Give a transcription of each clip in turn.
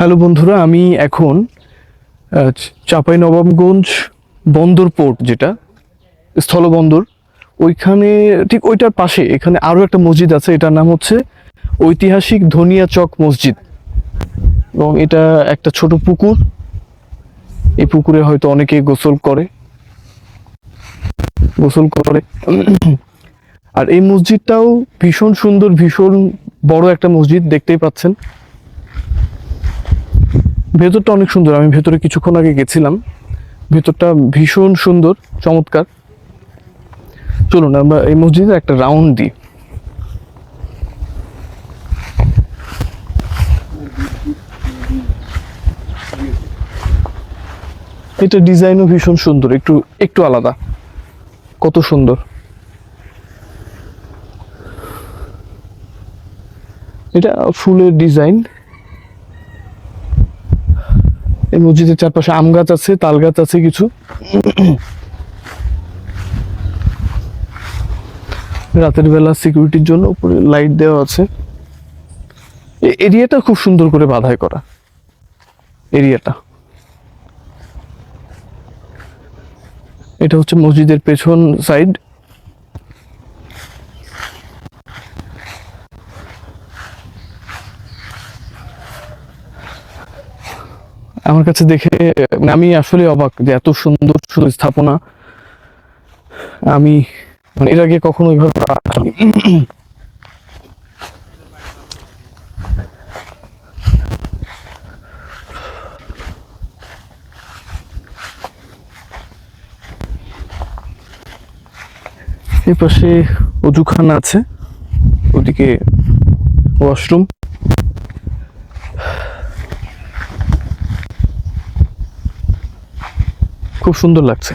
Hello বন্ধুরা, আমি এখন চাপাই নবাবগঞ্জ বন্দর পোর্ট যেটা, স্থলবন্দর, ওইখানে ঠিক ওইটার পাশে, এখানে আরও একটা মসজিদ আছে, এটার নাম হচ্ছে ঐতিহাসিক ধনিয়া চক মসজিদ। এবং এটা একটা ছোট পুকুর, এই পুকুরে হয়তো অনেকে গোসল করে গোসল করে। আর এই মসজিদটাও ভীষণ সুন্দর, ভীষণ বড় একটা মসজিদ, দেখতেই পাচ্ছেন। ভেতরটা অনেক সুন্দর। আমি ভেতরে কিছুক্ষণ আগে গেছিলাম। ভেতরটা ভীষণ সুন্দর, চমৎকার। চলুন, আমরা এই মসজিদে একটা রাউন্ড দিই। এটা ডিজাইনও ভীষণ সুন্দর, একটু একটু আলাদা। কত সুন্দর। এটা ফুলের ডিজাইন এই মসজিদের চারপাশে আম গাছ আছে, তাল গাছ আছে কিছু। রাতের বেলা সিকিউরিটির জন্য উপরে লাইট দেওয়া আছে। এরিয়াটা খুব সুন্দর করে বাধাই করা। এরিয়াটা এটা হচ্ছে মসজিদের পেছন সাইড আমার কাছে দেখে মানে আমি আসলে অবাক যে এত সুন্দর সুন্দর স্থাপনা আমি মানে এর আগে কখনো ওইভাবে। এর পাশে অজুখানা আছে, ওদিকে ওয়াশরুম খুব সুন্দর লাগছে।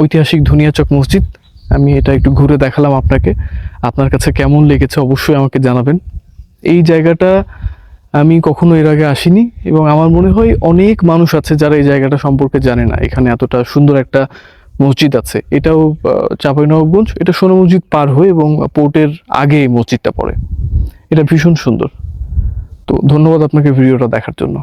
ঐতিহাসিক ধুনিয়াচক মসজিদ, আমি এটা একটু ঘুরে দেখালাম আপনাকে। আপনার কাছে কেমন লেগেছে অবশ্যই আমাকে জানাবেন। এই জায়গাটা আমি কখনো এর আগে আসিনি এবং আমার মনে হয় অনেক মানুষ আছে যারা এই জায়গাটা সম্পর্কে জানে না। এখানে এতটা সুন্দর একটা মসজিদ আছে। এটাও চাঁপাইনবাবগঞ্জ, এটা সোনা মসজিদ পার হয়ে এবং পোর্টের আগে এই মসজিদটা পড়ে। এটা ভীষণ সুন্দর। তো ধন্যবাদ আপনাকে ভিডিওটা দেখার জন্য।